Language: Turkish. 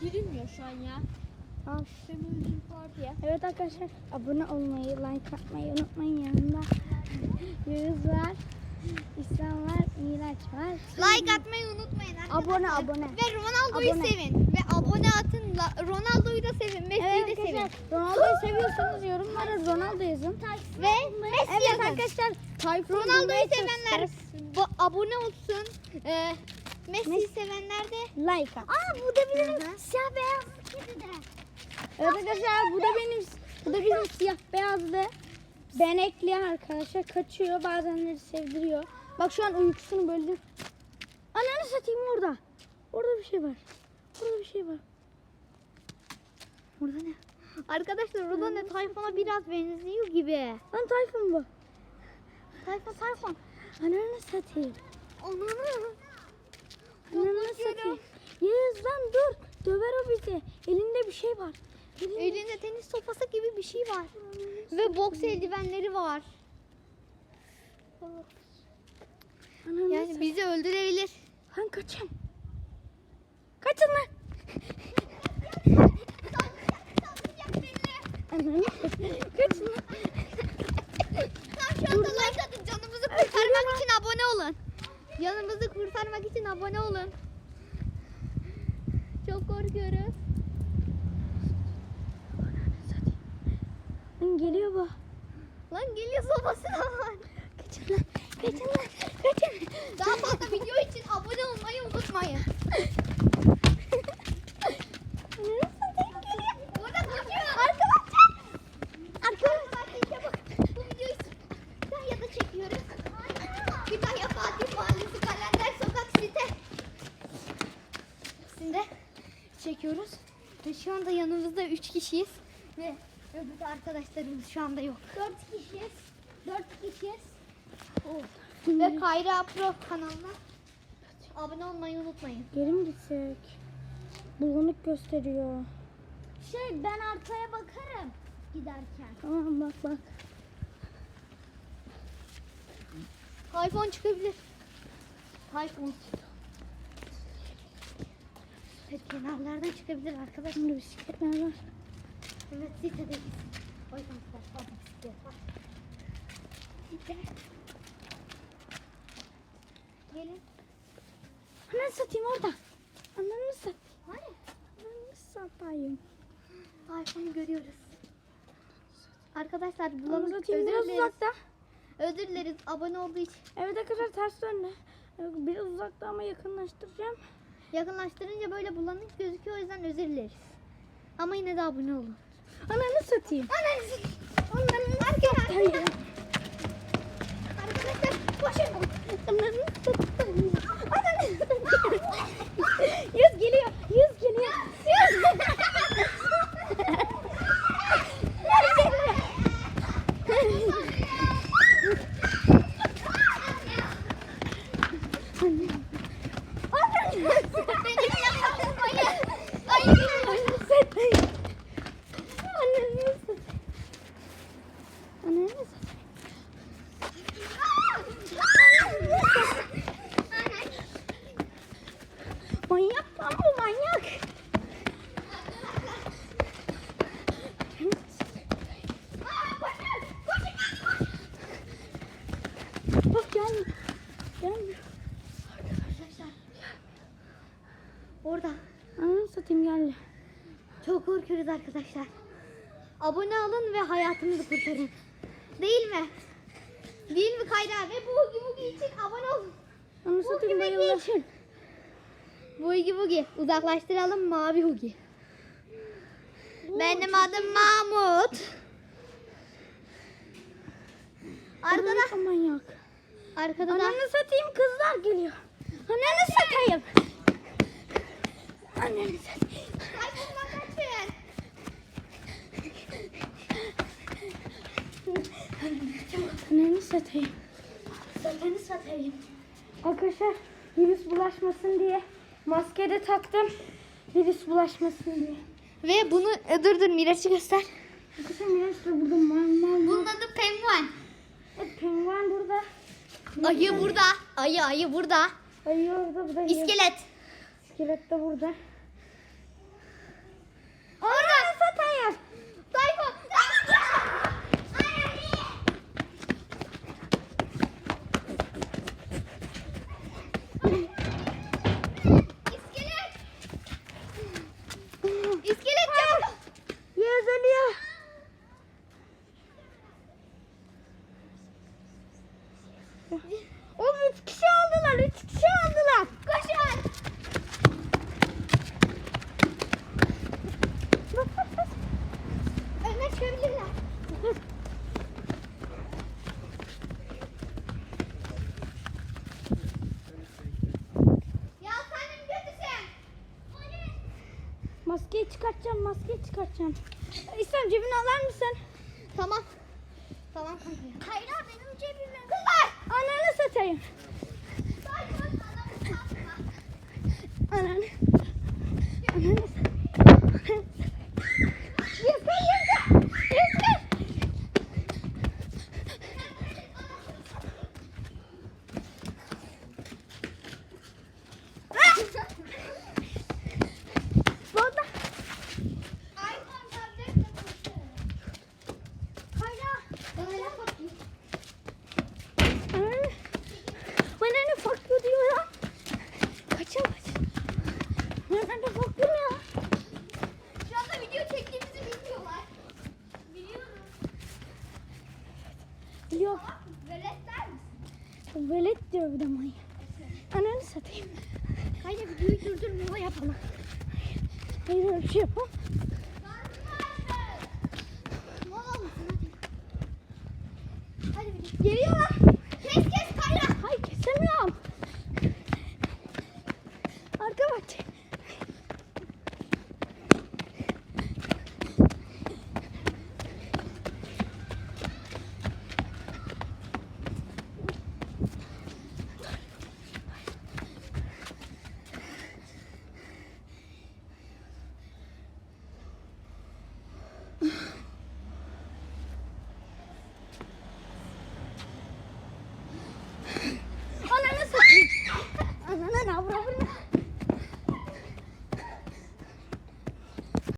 girilmiyor şu an ya. Al. Evet arkadaşlar abone olmayı, like atmayı unutmayın yanında. Yağız var, İslam var, Miraç var. Like atmayı unutmayın arkadaşlar. Abone abone. Ve Ronaldo'yu Abone. sevin. Ve abone atın. Ronaldo'yu da sevin. Messi'yi Evet de sevin. Ronaldo'yu seviyorsanız yorumlara Ronaldo yazın. Ve Messi Evet yazın. arkadaşlar Ronaldo'yu sevenler abone olsun. Ee, Messi. sevenler de Like at. Aa bu da bizim Hı hı. siyah beyaz kedi de. Evet arkadaşlar bu da benim bu da bizim siyah beyazlı benekli arkadaşlar kaçıyor bazenleri sevdiriyor. Bak şu an uykusunu böldüm. Ananı satayım orada. Orada bir şey var. Orada bir şey var. Orada ne? Arkadaşlar Roda ne Tayfun'a biraz benziyor gibi. Lan Tayfun bu. Tayfun Tayfun. Ananı satayım. Ananı satayım. Yağız lan dur. Bizi. Elinde bir şey var. Elinde- Elinde tenis sopası gibi bir şey var. Ve boks eldivenleri var. Yani bizi öldürebilir. Lan kaçın. Kaçın lan. Kaçın lan. Tam şu anda like atın. Canımızı kurtarmak için abone olun. Canımızı kurtarmak için abone olun. Korkuyoruz. Lan geliyor bu. Lan geliyor sopası da var. Kaçın lan. Kaçın lan. Kaçın. Daha fazla video için abone olmayı unutmayın. Arkadaşlar. Arkadaşlar. Bu videoyu Kütahya'da çekiyoruz. Çekiyoruz. Ve şu anda yanımızda 3 kişiyiz. Ve öbür arkadaşlarımız şu anda yok. 4 kişiyiz. 4 kişiyiz. Oh. Ve Kayra Pro kanalına abone olmayı unutmayın. Geri mi gitsek? Bulanık gösteriyor. Şey ben arkaya bakarım giderken. Tamam bak bak. iPhone çıkabilir. iPhone. Evet kenarlardan çıkabilir arkadaşlar. Şimdi bisikletler var. Evet sitedeyiz. O yüzden fazla bisiklet var. Site. Gelin. Ananı satayım orada. Ananı satayım. Hani? Ananı satayım. iPhone'u görüyoruz. Arkadaşlar satayım özür dileriz. uzakta. Özür dileriz abone olduğu için. Evet arkadaşlar ters döndü. Biraz uzakta ama yakınlaştıracağım. Yakınlaştırınca böyle bulanık gözüküyor o yüzden özür dileriz. Ama yine de abone olun. Ananı satayım. Ananı Ananı Arkadaşlar. satayım. Arkadaşlar koşun. Ananı satayım. Ananı satayım. Yüz geliyor. Yüz. Beni yapmayın. Ay. Ananı satayım. Ananı satayım. Ananı satayım. Manyak lan bu manyak. Bak gel. Gelmiyor. Orada. Satayım geldi. Çok korkuyoruz arkadaşlar. Abone olun ve hayatımızı kurtarın. Değil mi? Değil mi Kayra? Ve bu Hugi Bugi için abone olun. Ananı satayım bayıldı. Bu Hugi Bugi. Uzaklaştıralım mavi Hugi. Benim adım Mahmut. Arkada, Arkadaş manyak. arkada da Ananı satayım kızlar geliyor. Ananı satayım. Ananı satayım. Ananı satayım. Arkadaşlar virüs bulaşmasın diye maske de taktım. Virüs bulaşmasın diye. Ve bunu e, dur dur Miraç'ı göster. Arkadaşlar Miraç da burada mal mal mal. Bunun adı penguen. Evet, Penguen burada. Ayı burada. Ayı ayı burada. Ayı orada bu da İskelet. İskelet de burada. Orada. Tayfa. Tayfa. Maskeyi çıkartacağım, maskeyi çıkartacağım. İslam cebini alar mısın? Tamam. Tamam kanka. Kayra benim cebime. Ananı satayım. Ananı. Ananı. Yeter yeter. Yeter. Baba. Ananı. Bana ne fuck you diyor ya. Kaçın kaçın. Bana ne fuck you ya. Şu anda video çektiğimizi bilmiyorlar. Biliyorum. Yok. Veletler misin? Velet diyor bir de manyak. Ananı satayım. Kayra videoyu durdur mola yapalım. Hayır öyle bir şey yapamam. Geliyorlar.